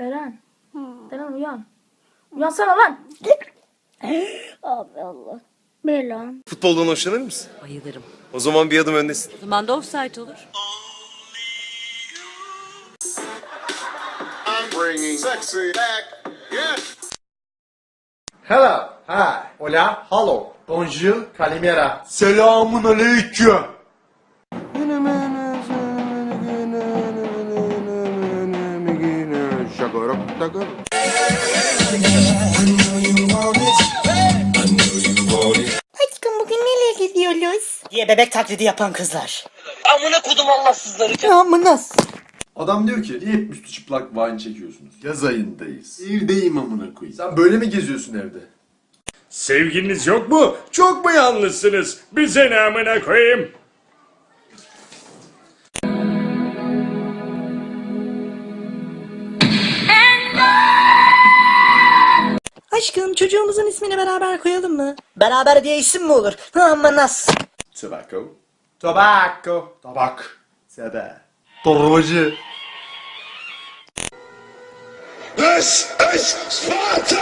Eren. Eren uyan. Uyansana lan. Abi Allah. Ne lan? Futboldan hoşlanır mısın? Bayılırım. O zaman bir adım öndesin. O zaman da offside olur. I'm bringing sexy back. Yeah. Hello, hi, hola, hello, bonjour, kalimera. Selamun aleyküm. Aşkım bugün nereye gidiyoruz? diye bebek taklidi yapan kızlar. Adam diyor ki niye hep üstü çıplak wine çekiyorsunuz? Yaz ayındayız. Evdeyim amına koyayım. Sen böyle mi geziyorsun evde? Sevgiliniz yok mu? Çok mu yalnızsınız? Bize ne amına koyayım? Aşkım çocuğumuzun ismini beraber koyalım mı? Beraber diye isim mi olur? Aman nas. Tobacco. Tobacco. Tabak. Sebe. Torbacı. This is Sparta!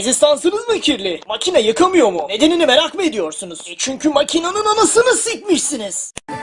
Rezistansınız mı kirli? Makine yıkamıyor mu? Nedenini merak mı ediyorsunuz? E çünkü makinenin anasını sikmişsiniz.